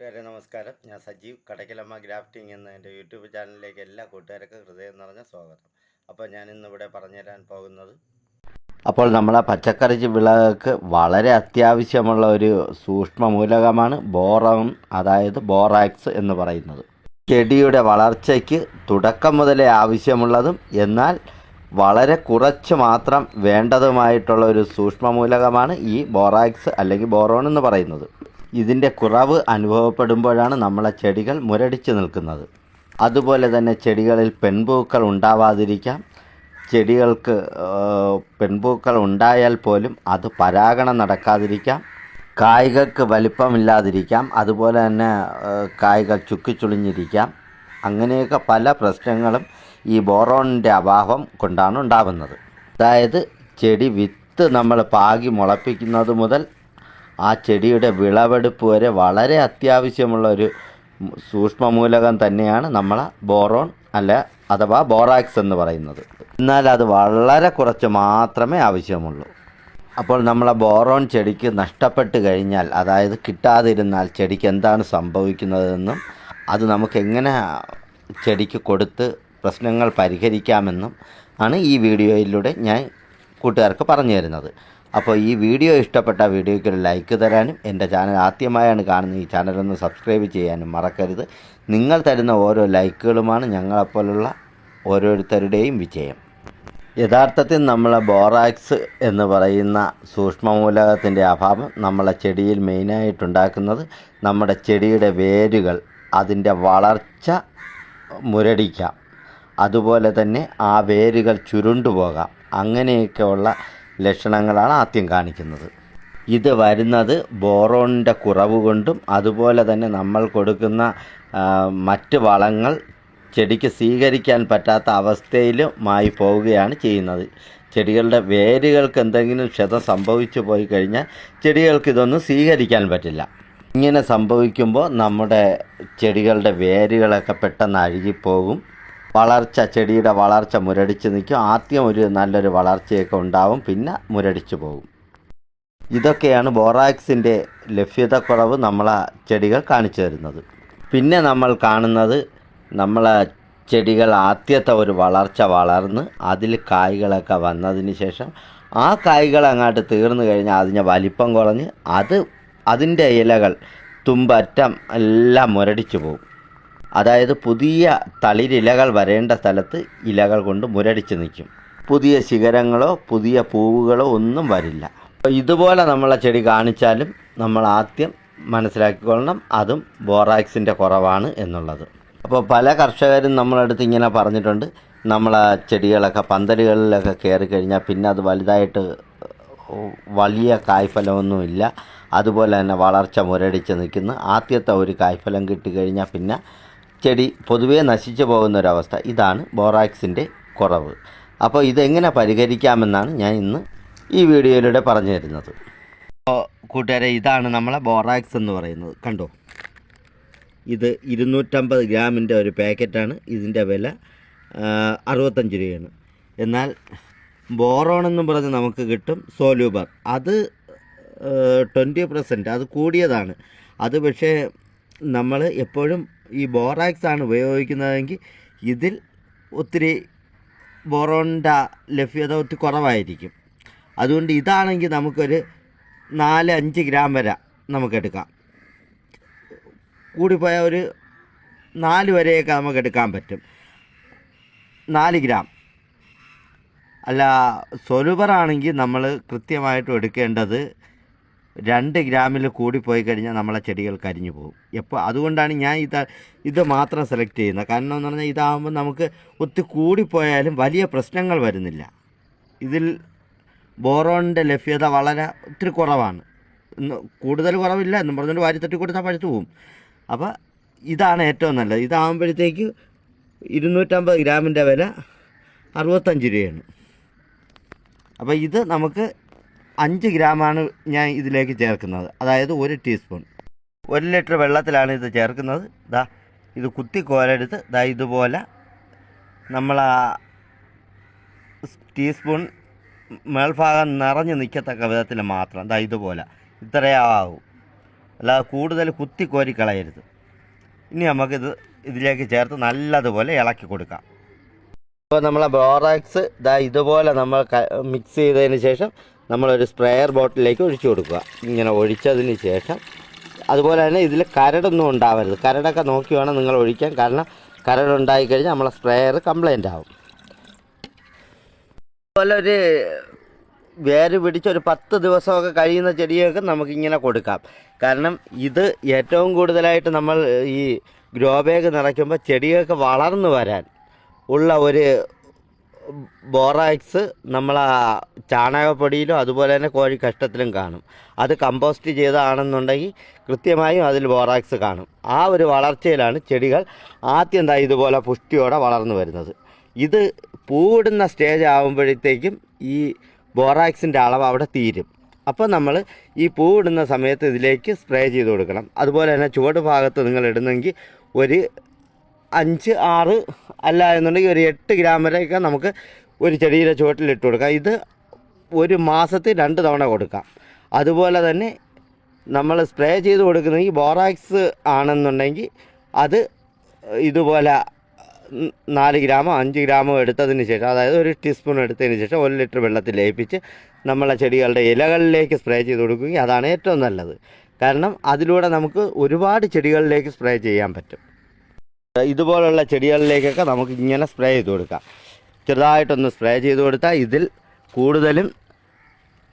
കൂട്ടുകാരെ നമസ്കാരം. ഞാൻ സജീവ്. കടക്കിലമ്മ ഗ്രാഫ്റ്റിംഗ് എന്ന എന്റെ യൂട്യൂബ് ചാനലിലേക്ക് എല്ലാ കൂട്ടുകാർക്കും ഹൃദയം നിറഞ്ഞ സ്വാഗതം. അപ്പോൾ ഞാൻ ഇന്നിവിടെ പറഞ്ഞുതരാൻ പോകുന്നത് അപ്പോൾ നമ്മളെ പച്ചക്കറി വിളകൾക്ക് വളരെ അത്യാവശ്യമുള്ള ഒരു സൂക്ഷ്മ മൂലകമാണ് ബോറോൺ അതായത് ബോറാക്സ് എന്ന് പറയുന്നത്. ചെടിയുടെ വളർച്ചയ്ക്ക് തുടക്കം മുതലേ ആവശ്യമുള്ളതും എന്നാൽ വളരെ കുറച്ച് മാത്രം വേണ്ടതുമായിട്ടുള്ള ഒരു സൂക്ഷ്മ മൂലകമാണ് ഈ ബോറാക്സ് അല്ലെങ്കിൽ ബോറോൺ എന്ന് പറയുന്നത്. ഇതിന്റെ കുറവ് അനുഭവപ്പെടുമ്പോഴാണ് നമ്മളെ ചെടികൾ മുരടിച്ച് നിൽക്കുന്നത്. അതുപോലെ തന്നെ ചെടികളിൽ പെൺപൂക്കൾ ഉണ്ടാവാതിരിക്കാം. ചെടികൾക്ക് പെൺപൂക്കൾ ഉണ്ടായാൽ പോലും അത് പരാഗണം നടക്കാതിരിക്കാം. കായ്കൾക്ക് വലിപ്പമില്ലാതിരിക്കാം. അതുപോലെ തന്നെ കായ്കൾ ചുക്കിച്ചുളിഞ്ഞിരിക്കാം അങ്ങനെയൊക്കെ പല പ്രശ്നങ്ങളും ഈ ബോറോണിന്റെ അഭാവം കൊണ്ടാണ് ഉണ്ടാകുന്നത് അതായത് ചെടി വിത്ത് നമ്മൾ പാകി മുളപ്പിക്കുന്നത് മുതൽ ആ ചെടിയുടെ വിളവെടുപ്പ് വരെ വളരെ അത്യാവശ്യമുള്ള ഒരു സൂക്ഷ്മമൂലകം തന്നെയാണ് നമ്മളെ ബോറോൺ അല്ല അഥവാ ബോറാക്സ് എന്ന് പറയുന്നത്. എന്നാൽ അത് വളരെ കുറച്ച് മാത്രമേ ആവശ്യമുള്ളൂ. അപ്പോൾ നമ്മളെ ബോറോൺ ചെടിക്ക് നഷ്ടപ്പെട്ട് കഴിഞ്ഞാൽ അതായത് കിട്ടാതിരുന്നാൽ ചെടിക്ക് എന്താണ് സംഭവിക്കുന്നതെന്നും അത് നമുക്ക് എങ്ങനെ ചെടിക്ക് കൊടുത്ത് പ്രശ്നങ്ങൾ പരിഹരിക്കാമെന്നും ആണ് ഈ വീഡിയോയിലൂടെ ഞാൻ കൂട്ടുകാർക്ക് പറഞ്ഞു തരുന്നത്. അപ്പോൾ ഈ വീഡിയോ ഇഷ്ടപ്പെട്ട വീഡിയോയ്ക്ക് ഒരു ലൈക്ക് തരാനും എന്റെ ചാനൽ ആദ്യമായാണ് കാണുന്നത് ഈ ചാനലൊന്ന് സബ്സ്ക്രൈബ് ചെയ്യാനും മറക്കരുത്. നിങ്ങൾ തരുന്ന ഓരോ ലൈക്കുകളുമാണ് ഞങ്ങളെപ്പോലുള്ള ഓരോരുത്തരുടെയും വിജയം. യഥാർത്ഥത്തിൽ നമ്മളെ ബോറാക്സ് എന്ന് പറയുന്ന സൂക്ഷ്മമൂലകത്തിന്റെ അഭാവം നമ്മളെ ചെടിയിൽ മെയിനായിട്ടുണ്ടാക്കുന്നത് നമ്മുടെ ചെടിയുടെ വേരുകൾ അതിന്റെ വളർച്ച മുരടിക്കാം. അതുപോലെ തന്നെ ആ വേരുകൾ ചുരുണ്ടുപോകാം. അങ്ങനെയൊക്കെയുള്ള ലക്ഷണങ്ങളാണ് ആദ്യം കാണിക്കുന്നത്. ഇത് വരുന്നത് ബോറോണിന്റെ കുറവ് കൊണ്ടും അതുപോലെ തന്നെ നമ്മൾ കൊടുക്കുന്ന മറ്റ് വളങ്ങൾ ചെടിക്ക് സ്വീകരിക്കാൻ പറ്റാത്ത അവസ്ഥയിലുമായി പോവുകയാണ് ചെയ്യുന്നത്. ചെടികളുടെ വേരുകൾക്ക് എന്തെങ്കിലും ക്ഷത സംഭവിച്ചു പോയി കഴിഞ്ഞാൽ ചെടികൾക്ക് ഇതൊന്നും സ്വീകരിക്കാൻ പറ്റില്ല. ഇങ്ങനെ സംഭവിക്കുമ്പോൾ നമ്മുടെ ചെടികളുടെ വേരുകളൊക്കെ പെട്ടെന്ന് അഴുകിപ്പോകും. വളർച്ച ചെടിയുടെ വളർച്ച മുരടിച്ച് നിൽക്കും. ആദ്യം ഒരു നല്ലൊരു വളർച്ചയൊക്കെ ഉണ്ടാവും പിന്നെ മുരടിച്ച് പോകും. ഇതൊക്കെയാണ് ബോറാക്സിന്റെ ലഭ്യതക്കുറവ് നമ്മളെ ചെടികൾ കാണിച്ചു തരുന്നത്. പിന്നെ നമ്മൾ കാണുന്നത് നമ്മളെ ചെടികൾ ആദ്യത്തെ ഒരു വളർച്ച വളർന്ന് അതിൽ കായ്കളൊക്കെ വന്നതിന് ശേഷം ആ കായ്കൾ അങ്ങോട്ട് തീർന്നു കഴിഞ്ഞാൽ അതിന്റെ വലിപ്പം കുറഞ്ഞ് അത് അതിന്റെ ഇലകൾ തുമ്പറ്റം എല്ലാം മുരടിച്ചു പോകും. അതായത് പുതിയ തളിരിലകൾ വരേണ്ട സ്ഥലത്ത് ഇലകൾ കൊണ്ട് മുരടിച്ച് നിൽക്കും. പുതിയ ശിഖരങ്ങളോ പുതിയ പൂവുകളോ ഒന്നും വരില്ല. ഇതുപോലെ നമ്മളെ ചെടി കാണിച്ചാലും നമ്മൾ ആദ്യം മനസ്സിലാക്കിക്കൊള്ളണം. അതും ബോറാക്സിന്റെ കുറവാണ് എന്നുള്ളത്. അപ്പോൾ പല കർഷകരും നമ്മളടുത്ത് ഇങ്ങനെ പറഞ്ഞിട്ടുണ്ട്. നമ്മളെ ചെടികളൊക്കെ പന്തലുകളിലൊക്കെ കയറി കഴിഞ്ഞാൽ പിന്നെ അത് വലുതായിട്ട് വലിയ കായ്ഫലമൊന്നുമില്ല അതുപോലെ തന്നെ വളർച്ച മുരടിച്ച് നിൽക്കുന്നു. ആദ്യത്തെ ഒരു കായ്ഫലം കിട്ടിക്കഴിഞ്ഞാൽ പിന്നെ ചെടി പൊതുവേ നശിച്ചു പോകുന്നൊരവസ്ഥ. ഇതാണ് ബോറാക്സിന്റെ കുറവ്. അപ്പോൾ ഇതെങ്ങനെ പരിഹരിക്കാമെന്നാണ് ഞാൻ ഇന്ന് ഈ വീഡിയോയിലൂടെ പറഞ്ഞു തരുന്നത്. അപ്പോൾ കൂട്ടുകാരെ ഇതാണ് നമ്മളെ ബോറാക്സ് എന്ന് പറയുന്നത്. കണ്ടോ? ഇത് ഇരുന്നൂറ്റമ്പത് ഗ്രാമിന്റെ ഒരു പാക്കറ്റാണ്. ഇതിന്റെ വില അറുപത്തഞ്ച് രൂപയാണ്. എന്നാൽ ബോറോൺ എന്നും പറഞ്ഞ് നമുക്ക് കിട്ടും സോലൂബർ. അത് ട്വന്റി പെർസെന്റ് അത് കൂടിയതാണ്. അത് പക്ഷേ നമ്മൾ എപ്പോഴും ഈ ബോറാക്സ് ആണ് ഉപയോഗിക്കുന്നതെങ്കിൽ ഇതിൽ ഒത്തിരി ബോറോണിന്റെ ലഭ്യത ഒത്തിരി കുറവായിരിക്കും. അതുകൊണ്ട് ഇതാണെങ്കിൽ നമുക്കൊരു നാല് അഞ്ച് ഗ്രാം വരെ നമുക്കെടുക്കാം. കൂടിപ്പോയാൽ ഒരു നാല് വരെയൊക്കെ നമുക്ക് എടുക്കാൻ പറ്റും. നാല് ഗ്രാം. അല്ല സൊലുബറാണെങ്കിൽ നമ്മൾ കൃത്യമായിട്ടും എടുക്കേണ്ടത് രണ്ട് ഗ്രാമിൽ കൂടിപ്പോയി കഴിഞ്ഞാൽ നമ്മളെ ചെടികൾ കരിഞ്ഞു പോകും. എപ്പോൾ അതുകൊണ്ടാണ് ഞാൻ ഇത് ഇത് മാത്രം സെലക്ട് ചെയ്യുന്നത്. കാരണം എന്ന് പറഞ്ഞാൽ ഇതാകുമ്പോൾ നമുക്ക് ഒത്തിരി കൂടിപ്പോയാലും വലിയ പ്രശ്നങ്ങൾ വരുന്നില്ല. ഇതിൽ ബോറോണിന്റെ ലഭ്യത വളരെ ഒത്തിരി കുറവാണ്. കൂടുതൽ കുറവില്ല എന്നും പറഞ്ഞുകൊണ്ട് വാരി തട്ടി കൊടുത്താൽ പഴുത്തു പോകും. അപ്പോൾ ഇതാണ് ഏറ്റവും നല്ലത്. ഇതാകുമ്പോഴത്തേക്ക് ഇരുന്നൂറ്റമ്പത് ഗ്രാമിന്റെ വില അറുപത്തഞ്ച് രൂപയാണ്. അപ്പോൾ ഇത് നമുക്ക് അഞ്ച് ഗ്രാമാണ് ഞാൻ ഇതിലേക്ക് ചേർക്കുന്നത്. അതായത് ഒരു ടീസ്പൂൺ. ഒരു ലിറ്റർ വെള്ളത്തിലാണ് ഇത് ചേർക്കുന്നത്. ദാ ഇത് കുത്തി കോരെടുത്ത് ദാ ഇതുപോലെ നമ്മൾ ആ ടീസ്പൂൺ മേൽഭാഗം നിറഞ്ഞ് നിൽക്കത്തക്ക വിധത്തിൽ മാത്രം ദാ ഇതുപോലെ. ഇത്രയാവും അല്ലാതെ കൂടുതൽ കുത്തി കോരി കളയരുത്. ഇനി നമുക്കിത് ഇതിലേക്ക് ചേർത്ത് നല്ലതുപോലെ ഇളക്കി കൊടുക്കാം. അപ്പോൾ നമ്മളെ ബോറാക്സ് ഇതാ ഇതുപോലെ നമ്മൾ മിക്സ് ചെയ്തതിന് ശേഷം നമ്മളൊരു സ്പ്രെയർ ബോട്ടിലേക്ക് ഒഴിച്ചു കൊടുക്കുക. ഇങ്ങനെ ഒഴിച്ചതിന് ശേഷം അതുപോലെ തന്നെ ഇതിൽ കരടൊന്നും ഉണ്ടാവരുത്. കരടൊക്കെ നോക്കി വേണം നിങ്ങൾ ഒഴിക്കാൻ. കാരണം കരടുണ്ടായി കഴിഞ്ഞാൽ നമ്മളെ സ്പ്രെയർ കംപ്ലൈന്റ് ആവും. അതുപോലെ ഒരു വേര് പിടിച്ച് ഒരു പത്ത് ദിവസമൊക്കെ കഴിയുന്ന ചെടിയൊക്കെ നമുക്കിങ്ങനെ കൊടുക്കാം. കാരണം ഇത് ഏറ്റവും കൂടുതലായിട്ട് നമ്മൾ ഈ ഗ്രോ ബാഗ് നിറയ്ക്കുമ്പോൾ ചെടികൾക്ക് വളർന്നു വരാൻ ഉള്ള ഒരു ബോറാക്സ് നമ്മളെ ചാണകപ്പൊടിയിലും അതുപോലെ തന്നെ കോഴി കഷ്ടത്തിലും കാണും. അത് കമ്പോസ്റ്റ് ചെയ്തതാണെന്നുണ്ടെങ്കിൽ കൃത്യമായും അതിൽ ബോറാക്സ് കാണും. ആ ഒരു വളർച്ചയിലാണ് ചെടികൾ ആദ്യം എന്താ ഇതുപോലെ പുഷ്ടിയോടെ വളർന്നു വരുന്നത്. ഇത് പൂവിടുന്ന സ്റ്റേജ് ആകുമ്പോഴത്തേക്കും ഈ ബോറാക്സിന്റെ അളവ് അവിടെ തീരും. അപ്പോൾ നമ്മൾ ഈ പൂവിടുന്ന സമയത്ത് ഇതിലേക്ക് സ്പ്രേ ചെയ്ത് കൊടുക്കണം. അതുപോലെ തന്നെ ചുവട് ഭാഗത്ത് നിങ്ങൾ ഇടുന്നെങ്കിൽ ഒരു അഞ്ച് ആറ് അല്ല എന്നുണ്ടെങ്കിൽ ഒരു എട്ട് ഗ്രാം വരെയൊക്കെ നമുക്ക് ഒരു ചെടിയിലെ ചുവട്ടിൽ ഇട്ട് കൊടുക്കാം. ഇത് ഒരു മാസത്തിൽ രണ്ട് തവണ കൊടുക്കാം. അതുപോലെ തന്നെ നമ്മൾ സ്പ്രേ ചെയ്ത് ഈ ബോറാക്സ് ആണെന്നുണ്ടെങ്കിൽ അത് ഇതുപോലെ നാല് ഗ്രാമോ അഞ്ച് ഗ്രാമോ എടുത്തതിന് ശേഷം അതായത് ഒരു ടീസ്പൂൺ എടുത്തതിന് ശേഷം ഒരു ലിറ്റർ വെള്ളത്തിൽ ലയിപ്പിച്ച് നമ്മളെ ചെടികളുടെ ഇലകളിലേക്ക് സ്പ്രേ ചെയ്ത് കൊടുക്കുകയും അതാണ് ഏറ്റവും നല്ലത്. കാരണം അതിലൂടെ നമുക്ക് ഒരുപാട് ചെടികളിലേക്ക് സ്പ്രേ ചെയ്യാൻ പറ്റും. ഇതുപോലുള്ള ചെടികളിലേക്കൊക്കെ നമുക്ക് ഇങ്ങനെ സ്പ്രേ ചെയ്ത് കൊടുക്കാം. ചെറുതായിട്ടൊന്ന് സ്പ്രേ ചെയ്ത് കൊടുത്താൽ ഇതിൽ കൂടുതലും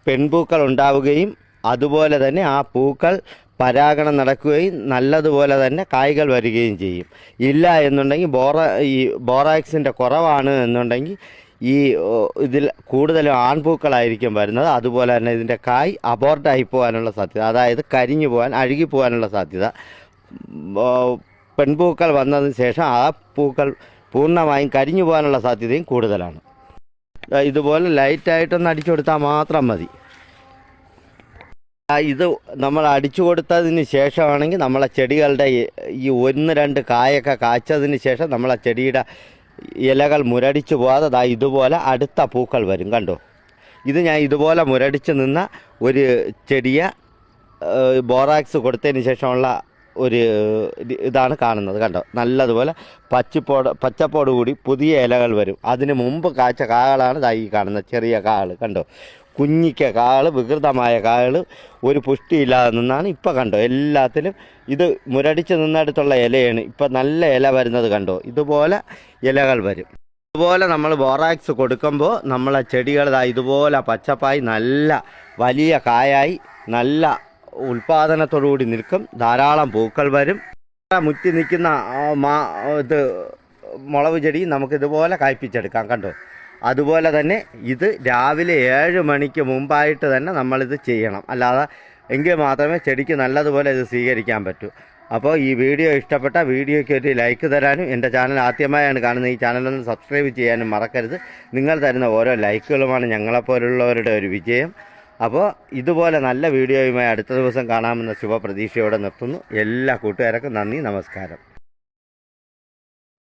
പെൺപൂക്കൾ ഉണ്ടാവുകയും അതുപോലെ തന്നെ ആ പൂക്കൾ പരാഗണം നടക്കുകയും നല്ലതുപോലെ തന്നെ കായ്കൾ വരികയും ചെയ്യും. ഇല്ല എന്നുണ്ടെങ്കിൽ ബോറ ഈ ബോറാക്സിന്റെ കുറവാണ് എന്നുണ്ടെങ്കിൽ ഈ ഇതിൽ കൂടുതലും ആൺപൂക്കളായിരിക്കും വരുന്നത്. അതുപോലെ തന്നെ ഇതിന്റെ കായ് അബോർട്ടായി പോകാനുള്ള സാധ്യത അതായത് കരിഞ്ഞു പോകാൻ അഴുകി പോകാനുള്ള സാധ്യത. പെൺപൂക്കൾ വന്നതിന് ശേഷം ആ പൂക്കൾ പൂർണമായും കരിഞ്ഞു പോകാനുള്ള സാധ്യതയും കൂടുതലാണ്. ഇതുപോലെ ലൈറ്റായിട്ടൊന്ന് അടിച്ചു കൊടുത്താൽ മാത്രം മതി. ഇത് നമ്മൾ അടിച്ചു കൊടുത്തതിന് ശേഷമാണെങ്കിൽ നമ്മളെ ചെടികളുടെ ഈ- ഒന്ന് രണ്ട് കായൊക്കെ കായ്ച്ചതിന് ശേഷം നമ്മളെ ചെടിയുടെ ഇലകൾ മുരടിച്ചു പോകാതെ ദാ ഇതുപോലെ അടുത്ത പൂക്കൾ വരും കണ്ടോ? ഇത് ഞാൻ ഇതുപോലെ മുരടിച്ച് നിന്ന ഒരു ചെടിയെ ബോറാക്സ് കൊടുത്തതിന് ശേഷമുള്ള ഒരു ഇതാണ് കാണുന്നത്. കണ്ടോ? നല്ലതുപോലെ പച്ചപ്പോട് പച്ചപ്പോട് കൂടി പുതിയ ഇലകൾ വരും. അതിന് മുമ്പ് കാച്ച കാകളാണ് ഈ കാണുന്നത് ചെറിയ കാകൾ കണ്ടോ? കുഞ്ഞിക്ക കാകൾ വികൃതമായ കാകൾ ഒരു പുഷ്ടിയില്ലാതെ നിന്നാണ് ഇപ്പോൾ കണ്ടോ? എല്ലാത്തിലും ഇത് മുരടിച്ച് നിന്നടുത്തുള്ള ഇലയാണ്. ഇപ്പം നല്ല ഇല വരുന്നത് കണ്ടോ? ഇതുപോലെ ഇലകൾ വരും. ഇതുപോലെ നമ്മൾ ബോറാക്സ് കൊടുക്കുമ്പോൾ നമ്മളെ ചെടികൾ ഇതുപോലെ പച്ചപ്പായി നല്ല വലിയ കായായി നല്ല ഉൽപാദനത്തോടുകൂടി നിൽക്കും. ധാരാളം പൂക്കൾ വരും. മുറ്റി നിൽക്കുന്ന മാ ഇത് മുളക് ചെടി നമുക്കിതുപോലെ ഇതുപോലെ കായ്പ്പിച്ചെടുക്കാം കണ്ടോ? അതുപോലെ തന്നെ ഇത് രാവിലെ ഏഴ് മണിക്ക് മുമ്പായിട്ട് തന്നെ നമ്മളിത് ചെയ്യണം. അല്ലാതെ എങ്കിൽ മാത്രമേ ചെടിക്ക് നല്ലതുപോലെ ഇത് സ്വീകരിക്കാൻ പറ്റൂ. അപ്പോൾ ഈ വീഡിയോ ഇഷ്ടപ്പെട്ട വീഡിയോയ്ക്ക് ഒരു ലൈക്ക് തരാനും എന്റെ ചാനൽ ആദ്യമായാണ് കാണുന്നത് ഈ ചാനലൊന്ന് സബ്സ്ക്രൈബ് ചെയ്യാനും മറക്കരുത്. നിങ്ങൾ തരുന്ന ഓരോ ലൈക്കുകളുമാണ് ഞങ്ങളെപ്പോലുള്ളവരുടെ ഒരു വിജയം. അപ്പോൾ ഇതുപോലെ നല്ല വീഡിയോയുമായി അടുത്ത ദിവസം കാണാമെന്ന ശുഭപ്രതീക്ഷയോടെ നിർത്തുന്നു. എല്ലാ കൂട്ടുകാർക്കും നന്ദി നമസ്കാരം.